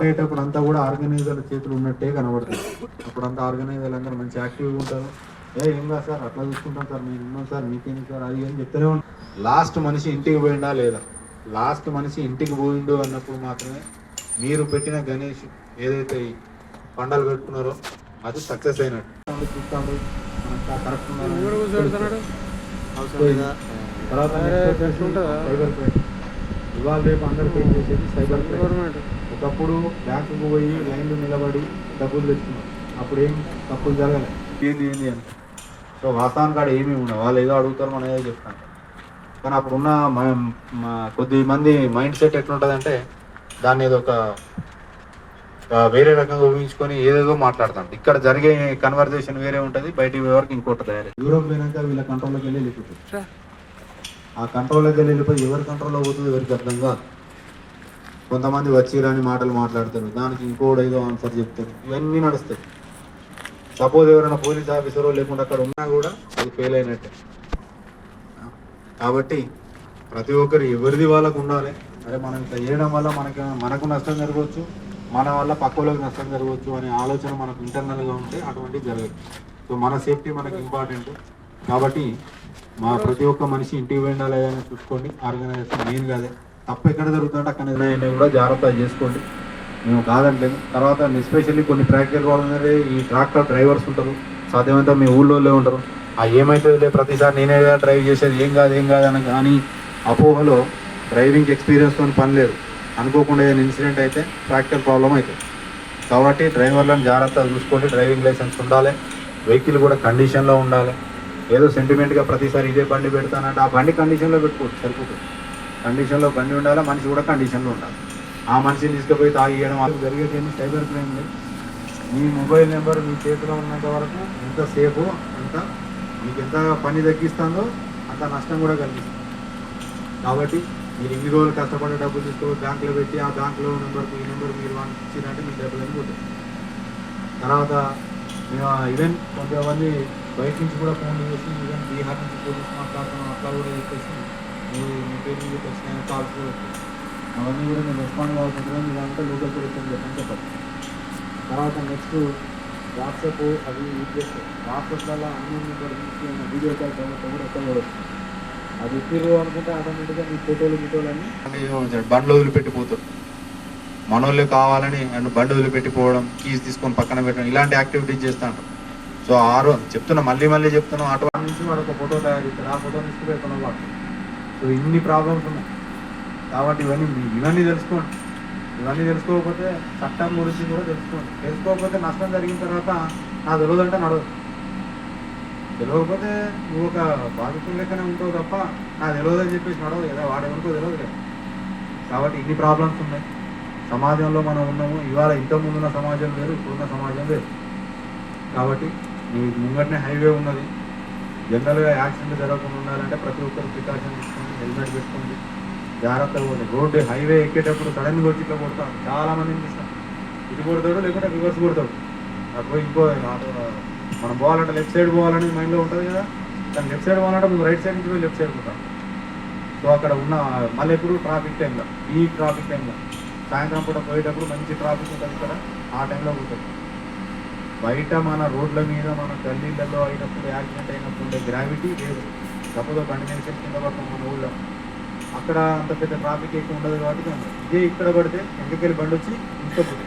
Start అయ్యేటప్పుడు అంతా కూడా ఆర్గనైజర్ల చేతులు ఉన్నట్టే కనబడుతుంది. అప్పుడు అంతా ఆర్గనైజర్లు అందరూ మంచి యాక్టివ్గా ఉంటారు. ఏ ఏం కాదు సార్ అట్లా చూసుకుంటాం సార్ మేము ఉన్నాం సార్ మీకేం సార్ అది అని చెప్తూనే ఉంటాం లాస్ట్ మనిషి ఇంటికి పోయిందా లేదా? లాస్ట్ మనిషి ఇంటికి పోయిండు అన్నప్పుడు మాత్రమే మీరు పెట్టిన గణేష్ ఏదైతే పండాలు పెట్టుకున్నారో అది సక్సెస్ అయినట్టు. చూస్తాడు కరెక్ట్ తర్వాత ఇవాళ రేపు అందరూ పే చేసేది? Cyber crime. ఒకప్పుడు బ్యాంకుకు పోయి లైన్లో నిలబడి డబ్బులు తెచ్చుకున్నాం. అప్పుడు ఏం తప్పులు జరగలేదు ఏంది ఏంది అని. సో వాస్తవానికి కాడ ఏమీ ఉండవు. వాళ్ళు ఏదో అడుగుతారు మనం ఏదో చెప్తాం. కానీ అప్పుడున్న కొద్ది మంది మైండ్ సెట్ ఎట్లుంటుందంటే దాన్ని ఏదో ఒక వేరే రకంగా ఊహించుకొని ఏదేదో మాట్లాడతాం. ఇక్కడ జరిగే కన్వర్జేషన్ వేరే ఉంటుంది బయటికి పోయే వరకు ఇంకోటి తయారు యూరోప్ పోయినాక వీళ్ళ కంట్రోల్లోకి వెళ్ళి వెళ్ళిపోతుంది. ఆ కంట్రోల్లోకి వెళ్ళి వెళ్ళిపోయి ఎవరి కంట్రోల్లో పోతుంది ఎవరికి అర్థం కాదు. కొంతమంది వచ్చిరాని మాటలు మాట్లాడతారు దానికి ఇంకోటి ఏదో ఆన్సర్ చెప్తారు ఇవన్నీ నడుస్తాయి. సపోజ్ ఎవరైనా పోలీస్ ఆఫీసర్ లేకుండా అక్కడ ఉన్నా కూడా అది ఫెయిల్ అయినట్టే. కాబట్టి ప్రతి ఒక్కరు ఎవరిది వాళ్ళకు ఉండాలి. అరే మనం ఇట్లా చేయడం వల్ల మనకి మనకు నష్టం జరగవచ్చు మన వల్ల పక్క వాళ్ళకి నష్టం జరగవచ్చు అనే ఆలోచన మనకు ఇంటర్నల్గా ఉంటే అటువంటివి జరగదు. సో మన సేఫ్టీ మనకి ఇంపార్టెంట్ కాబట్టి మా ప్రతి ఒక్క మనిషి ఇంటికి వెళ్ళాలి అని చూసుకోండి. ఆర్గనైజేషన్ మెయిన్ కాదే తప్పు ఎక్కడ జరుగుతుంటే అక్కడ నిర్ణయాన్ని కూడా జాగ్రత్త చేసుకోండి. మేము కాదంటలేదు. తర్వాత ఎస్పెషల్లీ కొన్ని ట్రాక్టర్ వాళ్ళందరూ ఈ ట్రాక్టర్ డ్రైవర్స్ ఉంటారు. సాధ్యమైతే మీ ఊళ్ళో ఉంటారు. ఆ ఏమైతుందిలే? ప్రతిసారి నేనే డ్రైవ్ చేసేది. ఏం కాదు ఏం కాదు అని కానీ అపోహలో డ్రైవింగ్ ఎక్స్పీరియన్స్తో పని లేదు. అనుకోకుండా ఏదైనా ఇన్సిడెంట్ అయితే ట్రాక్టర్ ప్రాబ్లం అవుతుంది. కాబట్టి డ్రైవర్లను జాగ్రత్తగా చూసుకోండి. డ్రైవింగ్ లైసెన్స్ ఉండాలి. వెహికల్ కూడా కండిషన్లో ఉండాలి. ఏదో సెంటిమెంట్గా ప్రతిసారి ఇదే బండి పెడతానంటే ఆ బండి కండిషన్లో పెట్టుకోవచ్చు. సరిపోతుంది. కండిషన్లో బండి ఉండాలి? మనిషి కూడా కండిషన్లో ఉండాలి. ఆ మనిషిని తీసుకుపోయి తాగియడం అది జరిగేది సైబర్ క్రైమ్ మీ మొబైల్ నెంబర్ మీ చేతిలో ఉన్నంత వరకు ఎంత సేఫ్ ఎంత మీకు ఎంత పని తగ్గిస్తుందో అంత నష్టం కూడా కలిగిస్తుంది. కాబట్టి మీరు ఇన్ని రోజులు కష్టపడే డబ్బులు తీసుకో బ్యాంకులో పెట్టి ఆ బ్యాంకులో నెంబర్కి ఈ నెంబర్ మీరు ఇచ్చినట్టు మీ డబ్బులు వెళ్ళిపోతాయి తర్వాత మేము ఈవెన్ కొంతమంది బయట నుంచి కూడా ఫోన్ చేసి ఈవెన్ బీహార్ నుంచి పోలీస్ మాట్లాడుతున్నాం అట్లా కూడా చెప్పేసి కాల్స్ కూడా. అవన్నీ కూడా నేను రెస్పాండ్ కావాల్సింది ఇదంతా లోకల్ అని చెప్పని చెప్పాలి తర్వాత నెక్స్ట్ వాట్సాప్ అవి యూజ్ చేస్తాం వాట్సాప్లలో అన్ని నెంబర్ నుంచి వీడియో కాల్ డౌన్లోడ్ కూడా ఎక్కడ కూడా వస్తుంది అది ఎక్కిరు అనుకుంటే ఆటోమేటిక్గా మీ ఫోటోలు గిటోలు అన్ని బండ్లు వదిలిపెట్టిపోతారు. మనోళ్ళు కావాలని అండ్ బండి వదిలిపెట్టిపోవడం కీస్ తీసుకొని పక్కన పెట్టడం ఇలాంటి యాక్టివిటీస్ చేస్తూ ఉంటాం సో ఆరో చెప్తున్నా మళ్ళీ మళ్ళీ చెప్తున్నాం అటు నుంచి వాడు ఒక ఫోటో తయారు చేస్తారు ఆ ఫోటో ఎక్కడ వాడు? సో ఇన్ని ప్రాబ్లమ్స్ ఉన్నాయి. కాబట్టి ఇవన్నీ ఇవన్నీ తెలుసుకోండి. ఇవన్నీ తెలుసుకోకపోతే చట్టం గురించి కూడా తెలుసుకోండి. తెలుసుకోకపోతే నష్టం జరిగిన తర్వాత నా తెలియదంటే నడవదు. తెలియకపోతే నువ్వు ఒక బాధితుల లెక్కనే ఉంటావు తప్ప నా తెలియదు అని చెప్పేసి నడవదు కదా. వాడెవరికో తెలియదు కదా. కాబట్టి ఇన్ని ప్రాబ్లమ్స్ ఉన్నాయి. సమాజంలో మనం ఉన్నాము. ఇవాళ ఇంతకు ముందున్న సమాజం లేదు ఇప్పుడున్న సమాజం లేదు కాబట్టి నీ ముంగటనే హైవే ఉన్నది. జనరల్గా యాక్సిడెంట్ జరగకుండా ఉండాలంటే ప్రతి ఒక్కరు ప్రికాషన్ తీసుకోండి హెల్మెట్ పెట్టుకోండి. జాగ్రత్తగా పోండి. రోడ్డు హైవే ఎక్కేటప్పుడు సడన్గా వచ్చి ఇట్లా కొడతాం చాలా మందిని చూస్తాం ఇటు కొడతాడు లేకుంటే రివర్స్ కొడతాడు అప్పుడు ఇంకో మనం పోవాలంటే లెఫ్ట్ సైడ్ పోవాలని మైండ్లో ఉంటుంది కదా. కానీ లెఫ్ట్ సైడ్ పోవాలంటే మేము రైట్ సైడ్ నుంచి లెఫ్ట్ సైడ్ పోతాం సో అక్కడ ఉన్న మళ్ళీ ఎప్పుడు ట్రాఫిక్ టైంలో ఈ ట్రాఫిక్ టైంలో సాయంత్రం పూట పోయేటప్పుడు మంచి ట్రాఫిక్ ఉంటుంది ఇక్కడ. ఆ టైంలో పోతుంది బయట మన రోడ్ల మీద మన గల్లీలలో అయినప్పుడు యాక్సిడెంట్ అయినప్పుడు ఉండే గ్రావిటీ లేదు. సపోజ్ బండి మీద కింద పడతాం మన ఊళ్ళో. అక్కడ అంత పెద్ద ట్రాఫిక్ ఎక్కువ ఉండదు కాబట్టి ఇదే ఇక్కడ పడితే ఎందుకెళ్ళి బండి వచ్చి ఇంకపోతుంది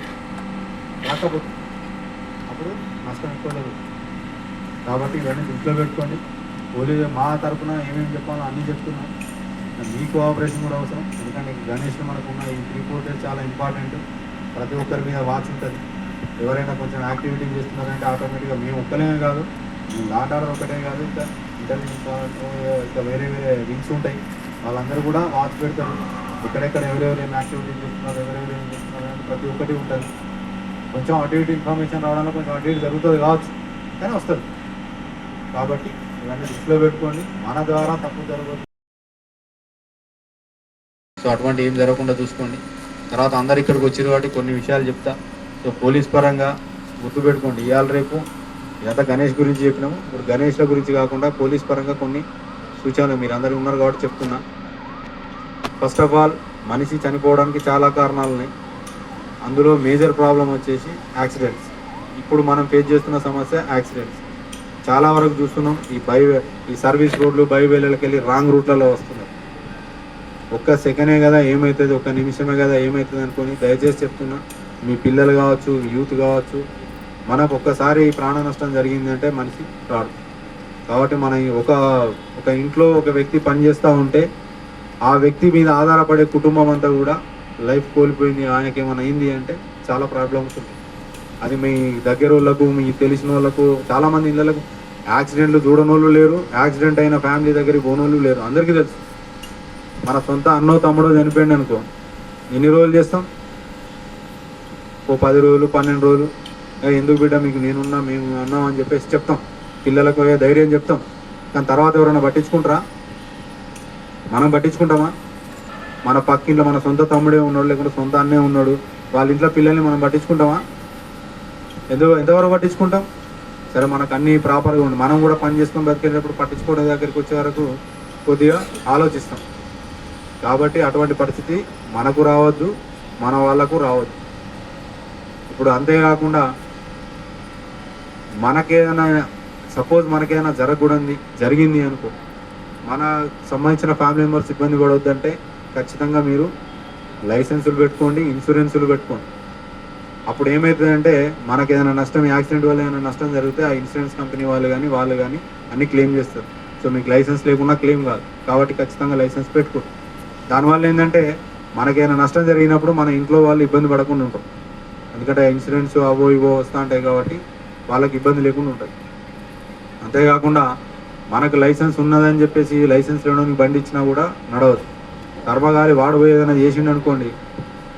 రాకపోతుంది అప్పుడు నష్టం ఎక్కువ జరుగుతుంది కాబట్టి ఇవన్నీ ఇంట్లో పెట్టుకోండి. పోలీసు మా తరపున ఏమేమి చెప్పాలో అన్నీ చెప్తున్నాం. మీ కోఆపరేషన్ కూడా అవసరం. ఎందుకంటే గణేష్ మనకు ఉన్న ఈ త్రీ ఫోర్ డేస్ చాలా ఇంపార్టెంట్ ప్రతి ఒక్కరి మీద వాచ్ ఉంటుంది. ఎవరైనా కొంచెం యాక్టివిటీ చేస్తున్నారంటే ఆటోమేటిక్గా మేము ఒక్కలేమే కాదు. మేము లాండ్ ఆర్డర్ ఒకటే కాదు ఇంకా. ఇంటెలిజెన్స్ ఇంకా వేరే వేరే వింగ్స్ ఉంటాయి. వాళ్ళందరూ కూడా వాచ్ పెడతారు. ఎక్కడెక్కడ ఎవరెవరు ఏం యాక్టివిటీ చేస్తున్నారు ఎవరెవరు ఏం చేస్తున్నారు అని ప్రతి ఒక్కటి ఉంటుంది కొంచెం అటు ఇటు ఇన్ఫర్మేషన్ రావడంలో కొంచెం అటు ఇటు జరుగుతుంది కావచ్చు కానీ వస్తుంది. కాబట్టి ఇవన్నీ దృష్టిలో పెట్టుకోండి మన ద్వారా తప్పు జరగదు. సో అటువంటి ఏం జరగకుండా చూసుకోండి. తర్వాత అందరు ఇక్కడికి వచ్చారు కాబట్టి కొన్ని విషయాలు చెప్తా. సో పోలీస్ పరంగా గుర్తుపెట్టుకోండి ఇవాళ రేపు ఇదంతా గణేష్ గురించి చెప్పినాము. ఇప్పుడు గణేష్ల గురించి కాకుండా పోలీస్ పరంగా కొన్ని సూచనలు మీరు అందరూ ఉన్నారు కాబట్టి చెప్తున్నా. ఫస్ట్ ఆఫ్ ఆల్ మనిషి చనిపోవడానికి చాలా కారణాలు ఉన్నాయి అందులో మేజర్ ప్రాబ్లం వచ్చేసి యాక్సిడెంట్స్ ఇప్పుడు మనం ఫేస్ చేస్తున్న సమస్య యాక్సిడెంట్స్ చాలా వరకు చూస్తున్నాం ఈ బై ఈ సర్వీస్ రోడ్లు బైవేలకి వెళ్ళి రాంగ్ రూట్లలో వస్తున్నాయి. ఒక్క సెకండే కదా ఏమవుతుంది ఒక్క నిమిషమే కదా ఏమవుతుంది అనుకొని దయచేసి చెప్తున్నా. మీ పిల్లలు కావచ్చు యూత్ కావచ్చు మనకు ఒక్కసారి ప్రాణ నష్టం జరిగిందంటే మనిషి రాడు. కాబట్టి మన ఒక ఒక ఇంట్లో ఒక వ్యక్తి పనిచేస్తూ ఉంటే ఆ వ్యక్తి మీద ఆధారపడే కుటుంబం అంతా కూడా లైఫ్ కోల్పోయింది ఆయనకి ఏమైనా అయింది అంటే చాలా ప్రాబ్లమ్స్ ఉంటాయి. అది మీ దగ్గర వాళ్ళకు మీ తెలిసిన వాళ్ళకు చాలామంది ఇళ్ళకు యాక్సిడెంట్లు చూడనోళ్ళు లేరు యాక్సిడెంట్ అయిన ఫ్యామిలీ దగ్గరికి పోనోళ్ళు లేరు అందరికీ తెలుసు. మన సొంత అన్నో తమ్ముడో చనిపోయింది అనుకో ఎన్ని రోజులు చేస్తాం? ఓ పది రోజులు పన్నెండు రోజులు. ఎందుకు బిడ్డ మీకు నేనున్నా మేము ఉన్నాం అని చెప్పేసి చెప్తాం. పిల్లలకు ధైర్యం చెప్తాం. కానీ తర్వాత ఎవరైనా పట్టించుకుంటారా? మనం పట్టించుకుంటామా? మన పక్కింట్లో మన సొంత తమ్ముడే ఉన్నాడు లేకుంటే సొంత అన్నే ఉన్నాడు. వాళ్ళ ఇంట్లో పిల్లల్ని మనం పట్టించుకుంటామా? ఎందు ఎంతవరకు పట్టించుకుంటాం? సరే మనకు అన్ని ప్రాపర్గా ఉండి. మనం కూడా పని చేసుకొని బతికేటప్పుడు పట్టించుకోవడం దగ్గరికి వచ్చే వరకు కొద్దిగా ఆలోచిస్తాం. కాబట్టి అటువంటి పరిస్థితి మనకు రావద్దు మన వాళ్ళకు రావద్దు. ఇప్పుడు అంతేకాకుండా మనకేదైనా సపోజ్ మనకేదైనా జరగకూడదు జరిగింది అనుకో మన సంబంధించిన ఫ్యామిలీ మెంబర్స్ ఇబ్బంది పడవద్దంటే ఖచ్చితంగా మీరు లైసెన్సులు పెట్టుకోండి ఇన్సూరెన్సులు పెట్టుకోండి. అప్పుడు ఏమవుతుందంటే మనకి ఏదైనా నష్టం యాక్సిడెంట్ వల్ల ఏదైనా నష్టం జరిగితే ఆ ఇన్సూరెన్స్ కంపెనీ వాళ్ళు కానీ వాళ్ళు కానీ అన్ని క్లెయిమ్ చేస్తారు. సో మీకు లైసెన్స్ లేకుండా క్లెయిమ్ కాదు. కాబట్టి ఖచ్చితంగా లైసెన్స్ పెట్టుకో దానివల్ల ఏంటంటే మనకేదైనా నష్టం జరిగినప్పుడు మన ఇంట్లో వాళ్ళు ఇబ్బంది పడకుండా ఉంటాం. ఎందుకంటే ఇన్సూరెన్స్ అవో ఇవో వస్తూ ఉంటాయి కాబట్టి వాళ్ళకి ఇబ్బంది లేకుండా ఉంటుంది. అంతేకాకుండా మనకు లైసెన్స్ ఉన్నదని చెప్పేసి లైసెన్స్ లేడానికి బండి ఇచ్చినా కూడా నడవదు. కర్మగారి వాడు ఏదైనా చేసిండు అనుకోండి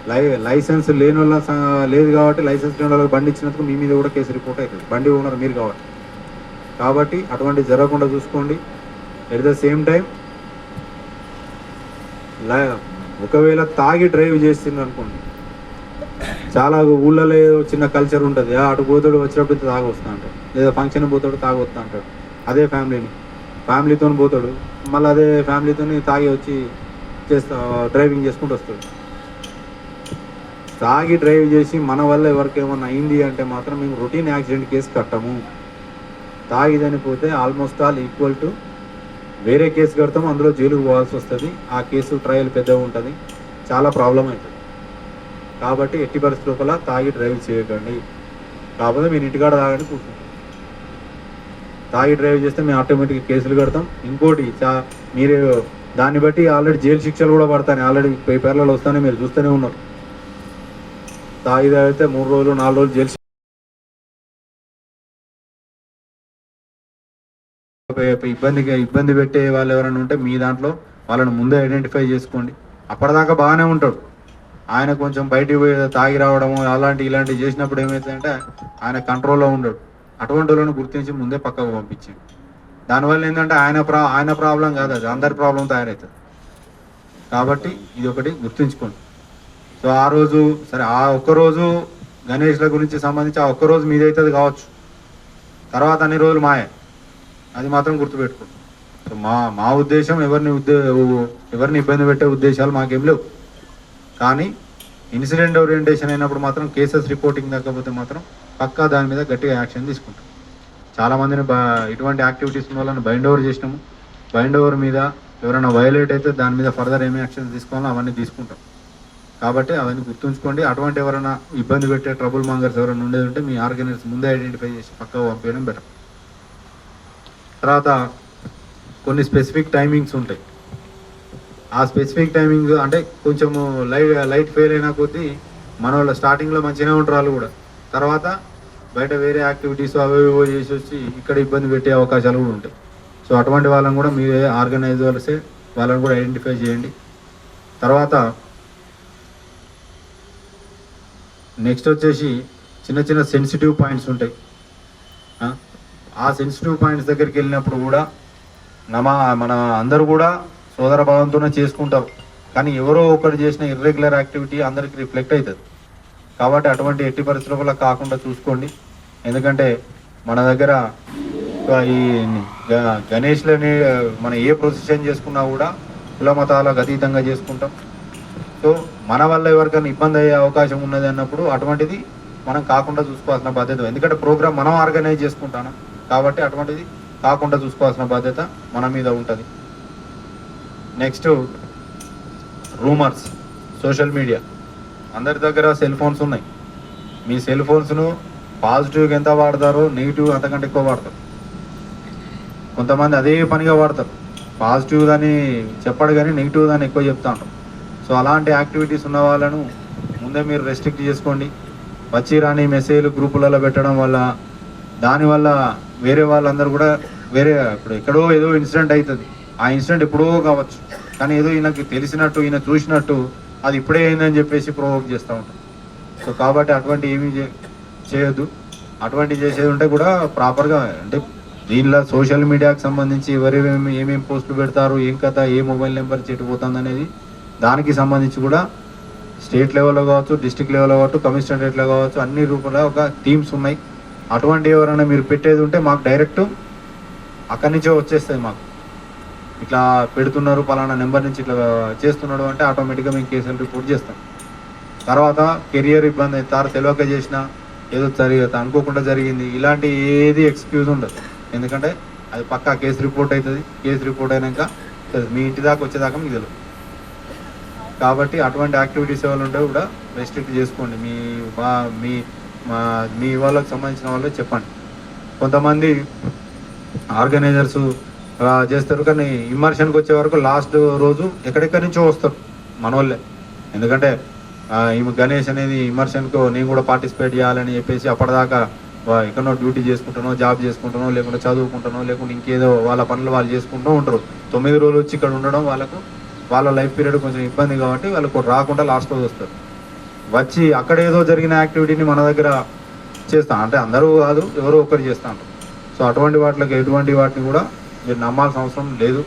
లై లైసెన్స్ లేని వాళ్ళ లేదు కాబట్టి లైసెన్స్ లేని వాళ్ళకి బండి ఇచ్చినందుకు మీ మీద కూడా కేసు రిపోర్ట్ అవుతుంది బండి ఓనర్ మీరు కాబట్టి కాబట్టి అటువంటి జరగకుండా చూసుకోండి. ఎట్ ద సేమ్ టైం ఒకవేళ తాగి డ్రైవ్ చేస్తుంది అనుకోండి చాలా ఊళ్ళలో ఏదో చిన్న కల్చర్ ఉంటుంది. అటు పోతాడు వచ్చినప్పుడు ఇంత తాగి వస్తా అంటాడు లేదా ఫంక్షన్ పోతాడు తాగి వస్తా అంటాడు అదే ఫ్యామిలీని ఫ్యామిలీతో పోతాడు. మళ్ళీ అదే ఫ్యామిలీతో తాగి వచ్చి చేస్తా డ్రైవింగ్ చేసుకుంటూ వస్తాడు. తాగి డ్రైవ్ చేసి మన వల్ల ఎవరికి ఏమన్నా అయింది అంటే మాత్రం మేము రొటీన్ యాక్సిడెంట్ కేసు కట్టము. తాగి చనిపోతే ఆల్మోస్ట్ ఆల్ ఈక్వల్ టు వేరే కేసు కడతాము అందులో జైలుకు పోవాల్సి వస్తుంది. ఆ కేసు ట్రయల్ పెద్దగా ఉంటుంది. చాలా ప్రాబ్లం అవుతుంది. కాబట్టి ఎట్టి పరిస్థితి లోపల తాగి డ్రైవ్ చేయకండి. కాకపోతే మీరు ఇంటికాడ తాగండి కూర్చుంటాం తాగి డ్రైవ్ చేస్తే మేము ఆటోమేటిక్ కేసులు కడతాం. ఇంకోటి చా మీరు దాన్ని బట్టి ఆల్రెడీ జైలు శిక్షలు కూడా పడతాయి ఆల్రెడీ పేపర్లలో వస్తానే మీరు చూస్తూనే ఉన్నారు. తాగి తాగితే మూడు రోజులు నాలుగు రోజులు జైలు ఇబ్బందిగా ఇబ్బంది పెట్టే వాళ్ళు ఎవరైనా ఉంటే మీ దాంట్లో వాళ్ళని ముందే ఐడెంటిఫై చేసుకోండి. అప్పటిదాకా బాగానే ఉంటాడు. ఆయన కొంచెం బయటికి పోయి తాగి రావడము అలాంటి ఇలాంటివి చేసినప్పుడు ఏమవుతుందంటే ఆయన కంట్రోల్లో ఉండడు. అటువంటి వాళ్ళని గుర్తించి ముందే పక్కకు పంపించింది దానివల్ల ఏంటంటే ఆయన ప్రా ఆయన ప్రాబ్లం కాదు అది. అందరి ప్రాబ్లం తయారవుతుంది కాబట్టి ఇది ఒకటి గుర్తుంచుకోండి. సో ఆ రోజు సరే ఆ ఒక్క రోజు గణేష్ల గురించి సంబంధించి ఆ ఒక్క రోజు మీదైతుంది కావచ్చు. తర్వాత అన్ని రోజులు మాయే. అది మాత్రం గుర్తుపెట్టుకోండి. సో మా మా ఉద్దేశం ఎవరిని ఉద్దే ఎవరిని ఇబ్బంది పెట్టే ఉద్దేశాలు మాకేం లేవు. కానీ ఇన్సిడెంట్ ఓరియంటేషన్ అయినప్పుడు మాత్రం కేసెస్ రిపోర్టింగ్ తగ్గకపోతే మాత్రం పక్కా దాని మీద గట్టిగా యాక్షన్ తీసుకుంటాం. చాలామందిని బా బ ఇటువంటి యాక్టివిటీస్ ఉన్న వాళ్ళని బైండ్ ఓవర్ చేసినాము. బైండ్ ఓవర్ మీద ఎవరైనా వయలేట్ అయితే దాని మీద ఫర్దర్ ఏమి యాక్షన్ తీసుకోవాలో అవన్నీ తీసుకుంటాం. కాబట్టి అవన్నీ గుర్తుంచుకోండి. అటువంటి ఎవరైనా ఇబ్బంది పెట్టే ట్రబుల్ మాంగర్స్ ఎవరైనా ఉండేది ఉంటే మీ ఆర్గనైజర్స్ ముందే ఐడెంటిఫై చేసి పక్కకు పంపించడం బెటర్. తర్వాత కొన్ని స్పెసిఫిక్ టైమింగ్స్ ఉంటాయి. ఆ స్పెసిఫిక్ టైమింగ్ అంటే కొంచెము లైట్ లైట్ ఫెయిల్ అయినా కొద్దీ మన వాళ్ళు స్టార్టింగ్లో మంచిగానే ఉంటారు వాళ్ళు కూడా. తర్వాత బయట వేరే యాక్టివిటీస్ అవి ఇవో చేసి వచ్చి ఇక్కడ ఇబ్బంది పెట్టే అవకాశాలు కూడా ఉంటాయి. సో అటువంటి వాళ్ళని కూడా మీరే ఆర్గనైజర్సే వాళ్ళని కూడా ఐడెంటిఫై చేయండి. తర్వాత నెక్స్ట్ వచ్చేసి చిన్న చిన్న సెన్సిటివ్ పాయింట్స్ ఉంటాయి. ఆ? సెన్సిటివ్ పాయింట్స్ దగ్గరికి వెళ్ళినప్పుడు కూడా నమ మన అందరూ కూడా సోదర భావంతోనే చేసుకుంటారు. కానీ ఎవరో ఒకరు చేసిన ఇర్రెగ్యులర్ యాక్టివిటీ అందరికి రిఫ్లెక్ట్ అవుతుంది కాబట్టి అటువంటి ఎట్టి పరిస్థితుల కాకుండా చూసుకోండి. ఎందుకంటే మన దగ్గర ఈ గ- గణేష్లని మన ఏ ప్రొసెషన్ చేసుకున్నా కూడా కుల మతాలకు అతీతంగా చేసుకుంటాం. సో సో మన వల్ల ఎవరికైనా ఇబ్బంది అయ్యే అవకాశం ఉన్నది అన్నప్పుడు అటువంటిది మనం కాకుండా చూసుకోవాల్సిన బాధ్యత. ఎందుకంటే ప్రోగ్రామ్ మనం ఆర్గనైజ్ చేసుకుంటాను? కాబట్టి అటువంటిది కాకుండా చూసుకోవాల్సిన బాధ్యత మన మీద ఉంటుంది. Next rumours social media. అందరి దగ్గర సెల్ ఫోన్స్ ఉన్నాయి. మీ సెల్ ఫోన్స్ను పాజిటివ్గా ఎంత వాడతారో నెగిటివ్ అంతకంటే ఎక్కువ వాడతారు. కొంతమంది అదే పనిగా వాడతారు. పాజిటివ్ దాన్ని చెప్పడు కానీ నెగిటివ్ దాన్ని ఎక్కువ చెప్తా ఉంటారు. సో అలాంటి యాక్టివిటీస్ ఉన్న వాళ్ళను ముందే మీరు రెస్ట్రిక్ట్ చేసుకోండి. వచ్చి రాని మెసేజ్లు గ్రూపులలో పెట్టడం వల్ల దానివల్ల వేరే వాళ్ళందరూ కూడా వేరే ఇప్పుడు ఎక్కడో ఏదో ఇన్సిడెంట్ అవుతుంది. ఆ ఇన్సిడెంట్ ఎప్పుడో కావచ్చు. కానీ ఏదో ఈయనకి తెలిసినట్టు ఈయన చూసినట్టు అది ఇప్పుడే అయిందని చెప్పేసి ప్రొవోక్ చేస్తూ ఉంటాం. సో కాబట్టి అటువంటి ఏమీ చేయొద్దు. అటువంటి చేసేది ఉంటే కూడా ప్రాపర్గా అంటే దీనిలో సోషల్ మీడియాకి సంబంధించి ఎవరు ఏమేమి పోస్టులు పెడతారు ఏం కథ ఏ మొబైల్ నెంబర్ చెట్టుపోతుంది అనేది దానికి సంబంధించి కూడా స్టేట్ లెవెల్లో కావచ్చు డిస్టిక్ లెవెల్లో కావచ్చు కమిషనరేట్లో కావచ్చు అన్ని రూపంలో ఒక థీమ్స్ ఉన్నాయి. అటువంటి ఎవరైనా మీరు పెట్టేది ఉంటే మాకు డైరెక్ట్ అక్కడి నుంచే వచ్చేస్తుంది మాకు. ఇట్లా పెడుతున్నారు పలానా నెంబర్ నుంచి ఇట్లా చేస్తున్నాడు అంటే ఆటోమేటిక్గా మేము కేసులు రిపోర్ట్ చేస్తాం. తర్వాత కెరియర్ ఇబ్బంది తారు తెలియక చేసిన ఏదో జరిగి అనుకోకుండా జరిగింది. ఇలాంటి ఏది ఎక్స్క్యూజ్ ఉండదు. ఎందుకంటే అది పక్కా కేసు రిపోర్ట్ అవుతుంది. కేసు రిపోర్ట్ అయినాక మీ ఇంటి దాకా వచ్చేదాకా మీకు తెలియదు కాబట్టి అటువంటి యాక్టివిటీస్ ఎవరు ఉంటే కూడా రెస్ట్రిక్ట్ చేసుకోండి. మీ మా మీ మా మీ వాళ్ళకి సంబంధించిన వాళ్ళు చెప్పండి. కొంతమంది ఆర్గనైజర్స్ చేస్తారు కానీ ఇమ్మర్షన్కి వచ్చే వరకు లాస్ట్ రోజు ఎక్కడెక్కడి నుంచో వస్తారు మన ఎందుకంటే ఈమె గణేష్ అనేది ఇమర్షన్కు నేను కూడా పార్టిసిపేట్ చేయాలని చెప్పేసి అప్పటిదాకా ఎక్కడో డ్యూటీ చేసుకుంటానో జాబ్ చేసుకుంటానో లేకుంటే చదువుకుంటానో లేకుంటే ఇంకేదో వాళ్ళ పనులు వాళ్ళు చేసుకుంటూ ఉంటారు. తొమ్మిది రోజులు వచ్చి ఇక్కడ ఉండడం వాళ్ళకు వాళ్ళ లైఫ్ పీరియడ్ కొంచెం ఇబ్బంది కాబట్టి వాళ్ళకు రాకుండా లాస్ట్ రోజు వస్తారు. వచ్చి అక్కడ ఏదో జరిగిన యాక్టివిటీని మన దగ్గర చేస్తాం అంటే అందరూ కాదు ఎవరో ఒకరు చేస్తూ ఉంటారు. సో అటువంటి వాటికి ఎటువంటి వాటిని కూడా మీరు నమ్మాల్సిన అవసరం లేదు.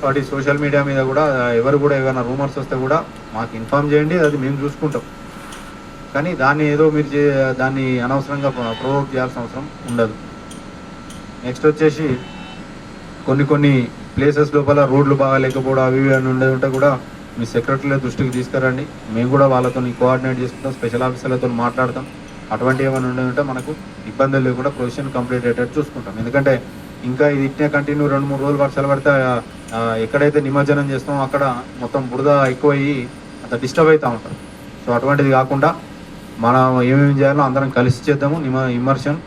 కాబట్టి సోషల్ మీడియా మీద కూడా ఎవరు కూడా ఏమైనా రూమర్స్ వస్తే కూడా మాకు ఇన్ఫామ్ చేయండి అది మేము చూసుకుంటాం. కానీ దాన్ని ఏదో మీరు చే దాన్ని అనవసరంగా ప్రొవోక్ చేయాల్సిన అవసరం ఉండదు. నెక్స్ట్ వచ్చేసి కొన్ని కొన్ని ప్లేసెస్ లోపల రోడ్లు బాగా లేకపోవడం అవి ఇవి అని ఉండేది ఉంటే కూడా మీ సెక్రటరీల దృష్టికి తీసుకురండి. మేము కూడా వాళ్ళతో కోఆర్డినేట్ చేసుకుంటాం స్పెషల్ ఆఫీసర్లతో మాట్లాడతాం. అటువంటి ఏమైనా ఉండే ఉంటే మనకు ఇబ్బందులు లేకుండా ప్రొవిజన్ కంప్లీట్ అయ్యేటట్టు చూసుకుంటాం. ఎందుకంటే ఇంకా ఇది ఇట్నే కంటిన్యూ రెండు మూడు రోజులు వర్షాలు పడితే ఎక్కడైతే నిమజ్జనం చేస్తామో అక్కడ మొత్తం బురద ఎక్కువయ్యి అంత డిస్టర్బ్ అవుతూ ఉంటుంది సో అటువంటిది కాకుండా మనం ఏమేమి చేయాలో అందరం కలిసి చేద్దాము నిమ ఇమర్షన్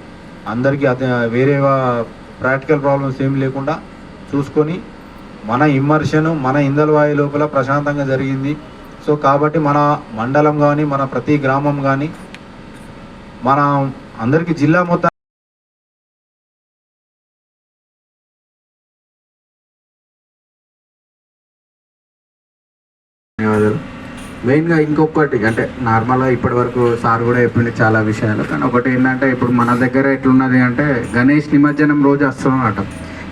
అందరికీ అదే వేరే ప్రాక్టికల్ ప్రాబ్లమ్స్ ఏమి లేకుండా చూసుకొని మన ఇమ్మర్షన్ మన ఇందలవాయి లోపల ప్రశాంతంగా జరిగింది. సో కాబట్టి మన మండలం కానీ మన ప్రతి గ్రామం కానీ మన అందరికీ జిల్లా మొత్తం ధన్యవాదాలు. మెయిన్గా ఇంకొకటి అంటే నార్మల్గా ఇప్పటి వరకు సార్ కూడా చెప్పింది చాలా విషయాలు. కానీ ఒకటి ఏంటంటే ఇప్పుడు మన దగ్గర ఎట్లున్నది అంటే గణేష్ నిమజ్జనం రోజు వస్తున్నమాట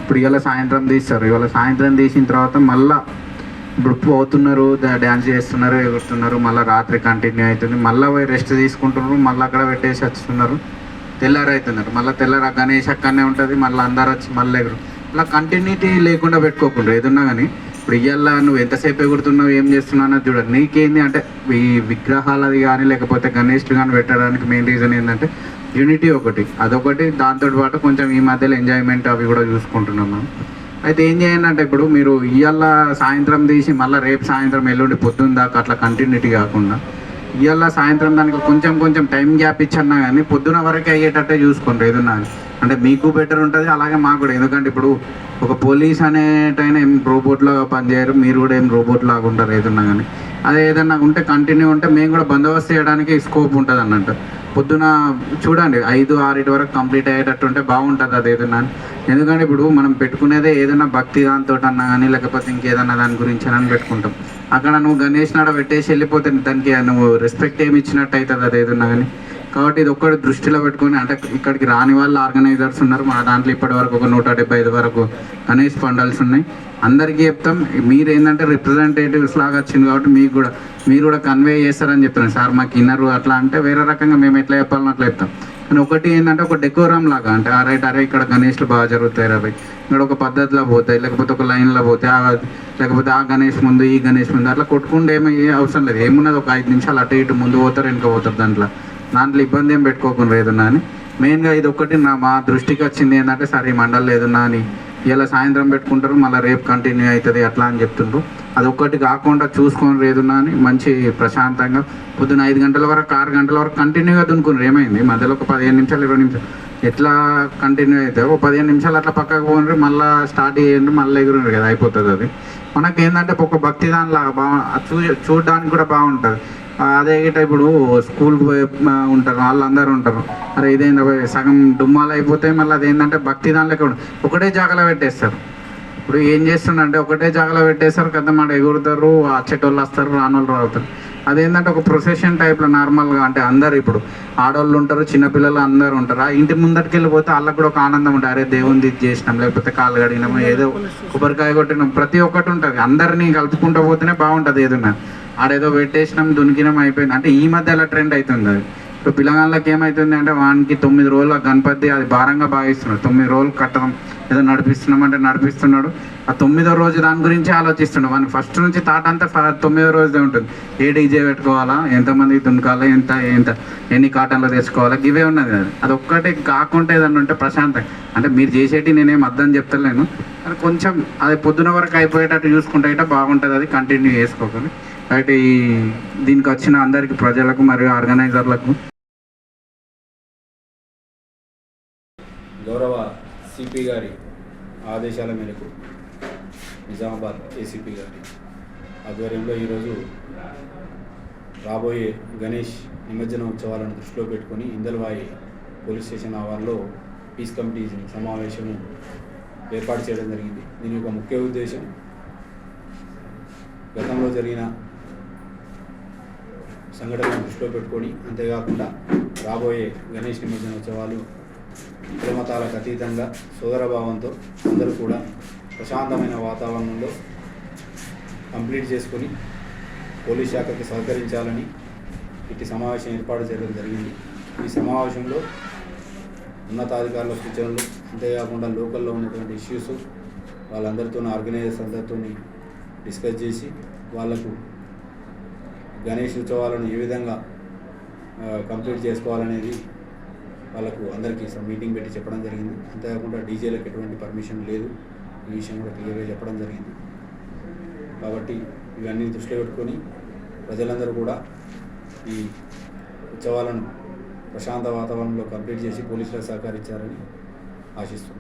ఇప్పుడు ఇవాళ సాయంత్రం తీస్తారు. ఇవాళ సాయంత్రం తీసిన తర్వాత మళ్ళా ఇప్పుడు పోతున్నారు డ్యాన్స్ చేస్తున్నారు ఎగురుతున్నారు. మళ్ళీ రాత్రి కంటిన్యూ అవుతుంది. మళ్ళీ పోయి రెస్ట్ తీసుకుంటున్నారు. మళ్ళీ అక్కడ పెట్టేసి వస్తున్నారు తెల్లారి అవుతున్నారు. మళ్ళీ తెల్లారి గణేష్ అక్కడనే ఉంటుంది. మళ్ళీ అందరు వచ్చి మళ్ళీ ఎగురు ఇలా కంటిన్యూటీ లేకుండా పెట్టుకోకుండా ఏదున్నా కానీ ఇప్పుడు ఇయ్యాల నువ్వు ఎంతసేపు ఎగురుతున్నావు ఏం చేస్తున్నావు అన్నది చూడండి నీకేంది అంటే ఈ విగ్రహాలది కానీ లేకపోతే గణేష్లు కానీ పెట్టడానికి మెయిన్ రీజన్ ఏంటంటే యూనిటీ ఒకటి అదొకటి దాంతో పాటు కొంచెం ఈ మధ్యలో ఎంజాయ్మెంట్ అవి కూడా చూసుకుంటున్నాం మనం అయితే ఏం చేయండి అంటే ఇప్పుడు మీరు ఇవాళ సాయంత్రం తీసి మళ్ళీ రేపు సాయంత్రం ఎల్లుండి పొద్దున్న దాకా అట్లా కంటిన్యూటీ కాకుండా ఇవాళ సాయంత్రం దానికి కొంచెం కొంచెం టైం గ్యాప్ ఇచ్చన్నా కానీ పొద్దున వరకు అయ్యేటట్టే చూసుకోండి ఏదన్నా కానీ. అంటే మీకు బెటర్ ఉంటుంది అలాగే మాకు కూడా. ఎందుకంటే ఇప్పుడు ఒక పోలీస్ అనేటైనా ఏం రోబోట్లాగా పనిచేయరు మీరు కూడా ఏం రోబోట్ లాగా ఉంటారు ఏదన్నా కానీ. అదే ఏదన్నా ఉంటే కంటిన్యూ ఉంటే మేము కూడా బందోబస్తు చేయడానికి స్కోప్ ఉంటుంది అన్నట్టు. పొద్దున చూడండి ఐదు ఆరింటి వరకు కంప్లీట్ అయ్యేటట్టు ఉంటే బాగుంటుంది అది ఏదన్నా ఎందుకంటే ఇప్పుడు మనం పెట్టుకునేదే ఏదైనా భక్తి దాంతో అన్నా కానీ లేకపోతే ఇంకేదన్నా దాని గురించి అని పెట్టుకుంటాం. అక్కడ నువ్వు గణేష్ నాడ పెట్టేసి వెళ్ళిపోతే దానికి నువ్వు రెస్పెక్ట్ ఏమి ఇచ్చినట్టు అవుతుంది అది ఏదన్నా కానీ. కాబట్టి ఇది ఒక్కటి దృష్టిలో పెట్టుకొని అంటే ఇక్కడికి రాని వాళ్ళు ఆర్గనైజర్స్ ఉన్నారు. మా దాంట్లో ఇప్పటి వరకు ఒక నూట డెబ్బై ఐదు వరకు గణేష్ పండాల్సి ఉన్నాయి. అందరికీ చెప్తాం మీరు ఏంటంటే రిప్రజెంటేటివ్స్ లాగా వచ్చింది కాబట్టి మీకు కూడా మీరు కూడా కన్వే చేస్తారని చెప్తున్నాను సార్ మాకు ఇన్నరు అట్లా అంటే వేరే రకంగా మేము ఎట్లా చెప్పాలని అట్లా చెప్తాం. కానీ ఒకటి ఏంటంటే ఒక డెకోరం లాగా అంటే అరే అరే ఇక్కడ గణేష్లు బాగా జరుగుతాయి రవి ఇక్కడ ఒక పద్ధతిలో పోతాయి లేకపోతే ఒక లైన్లో పోతాయి ఆ- లేకపోతే ఆ గణేష్ ముందు ఈ గణేష్ ముందు అట్లా కొట్టుకుంటే ఏమీ అవసరం లేదు. ఏమున్నది? ఒక ఐదు నిమిషాలు అటు ఇటు ముందు పోతారు వెనుక పోతారు దాంట్లో. దాంట్లో ఇబ్బంది ఏం పెట్టుకోకుండా ఏదున్నా అని. మెయిన్గా ఇది ఒకటి నా మా దృష్టికి వచ్చింది ఏంటంటే సరే ఈ మండలి ఏదున్నా అని. ఇలా సాయంత్రం పెట్టుకుంటారు మళ్ళీ రేపు కంటిన్యూ అవుతుంది అట్లా అని చెప్తుండ్రు. అది ఒక్కటి కాకుండా చూసుకొని ఏదున్నా అని మంచి ప్రశాంతంగా పొద్దున్న ఐదు గంటల వరకు ఆరు గంటల వరకు కంటిన్యూగా దున్నుకున్నారు ఏమైంది? మధ్యలో ఒక పదిహేను నిమిషాలు ఇరవై నిమిషాలు. ఎట్లా కంటిన్యూ అవుతుంది ఒక పదిహేను నిమిషాలు అట్లా పక్కకు పోండి మళ్ళీ స్టార్ట్ చేయండి మళ్ళీ ఎగురుండ్రు కదా అయిపోతుంది అది. మనకి ఏంటంటే ఒక భక్తి దానిలాగా బా అది చూ చూడడానికి కూడా బాగుంటుంది. అదే ఇప్పుడు స్కూల్కి పోయి ఉంటారు వాళ్ళందరూ ఉంటారు. అరే ఇదేందో సగం డుమ్మాలు అయిపోతే మళ్ళీ అదేంటంటే భక్తి దానిలోకి ఒకటే జాగలో పెట్టేస్తారు. ఇప్పుడు ఏం చేస్తుండంటే ఒకటే జాగలో పెట్టేస్తారు కదా మాట ఎగురుతారు వచ్చేటోళ్ళు వస్తారు రానోళ్ళు రావుతారు అదేంటంటే ఒక ప్రొసెషన్ టైప్లో నార్మల్గా అంటే అందరు ఇప్పుడు ఆడవాళ్ళు ఉంటారు చిన్నపిల్లలు అందరు ఉంటారు. ఆ ఇంటి ముందరికి వెళ్ళిపోతే వాళ్ళకి కూడా ఒక ఆనందం ఉంటుంది. అరే దేవుని ఇది చేసినాం లేకపోతే కాళ్ళు కడిగినాము ఏదో కొబ్బరికాయ కొట్టినాం. ప్రతి ఒక్కటి ఉంటుంది. అందరినీ కలుపుకుంటూ పోతేనే బాగుంటుంది ఏదన్నా. ఆడేదో పెట్టేసినాం దునికినాం అయిపోయింది. అంటే ఈ మధ్య అలా ట్రెండ్ అవుతుంది అది? ఇప్పుడు పిల్లగాళ్ళకి ఏమవుతుంది అంటే వానికి తొమ్మిది రోజులు ఆ గణపతి అది భారంగా భావిస్తున్నాడు. తొమ్మిది రోజులు కట్టడం ఏదో నడిపిస్తున్నాం అంటే నడిపిస్తున్నాడు. ఆ తొమ్మిదో రోజు దాని గురించి ఆలోచిస్తున్నాడు. వానికి ఫస్ట్ నుంచి తాట అంతా తొమ్మిదో రోజుదే ఉంటుంది. ఏ డీజే పెట్టుకోవాలా? ఎంతమంది దునకాలా? ఎంత ఎంత ఎన్ని కాటన్లు తెచ్చుకోవాలా? ఇవే ఉన్నది అది. అది ఒక్కటే కాకుండా ఏదన్నా ఉంటే ప్రశాంతంగా. అంటే మీరు చేసేటి నేనేం అర్థం చెప్తలేను. కానీ కొంచెం అది పొద్దున వరకు అయిపోయేటట్టు చూసుకుంటే బాగుంటుంది. అది కంటిన్యూ చేసుకోవాలి అయితే ఈ దీనికి వచ్చిన అందరికి ప్రజలకు మరియు ఆర్గనైజర్లకు గౌరవ సిపి గారి ఆదేశాల మేరకు నిజామాబాద్ ఏసీపీ గారి ఆధ్వర్యంలో ఈరోజు రాబోయే గణేష్ నిమజ్జన ఉత్సవాలను దృష్టిలో పెట్టుకొని ఇందల్వాయి పోలీస్ స్టేషన్ ఆవరణలో పీస్ కమిటీ సమావేశము ఏర్పాటు చేయడం జరిగింది. దీని యొక్క ముఖ్య ఉద్దేశం గతంలో జరిగిన సంఘటనలను దృష్టిలో పెట్టుకొని అంతేకాకుండా రాబోయే గణేష్ నిమజ్జన ఉత్సవాలు కులమతాలకు అతీతంగా సోదరభావంతో అందరూ కూడా ప్రశాంతమైన వాతావరణంలో కంప్లీట్ చేసుకొని పోలీస్ శాఖకి సహకరించాలని ఇట్టి సమావేశం ఏర్పాటు చేయడం జరిగింది. ఈ సమావేశంలో ఉన్నతాధికారుల సూచనలు అంతేకాకుండా లోకల్లో ఉన్నటువంటి ఇష్యూస్ వాళ్ళందరితో ఆర్గనైజర్స్ అందరితో డిస్కస్ చేసి వాళ్ళకు గణేష్ ఉత్సవాలను ఏ విధంగా కంప్లీట్ చేసుకోవాలనేది వాళ్ళకు అందరికీ మీటింగ్ పెట్టి చెప్పడం జరిగింది. అంతేకాకుండా డీజేలకు ఎటువంటి పర్మిషన్ లేదు. ఈ విషయం కూడా క్లియర్గా చెప్పడం జరిగింది. కాబట్టి ఇవన్నీ దృష్టిలో పెట్టుకొని ప్రజలందరూ కూడా ఈ ఉత్సవాలను ప్రశాంత వాతావరణంలో కంప్లీట్ చేసి పోలీసులకు సహకరించారని ఆశిస్తున్నాను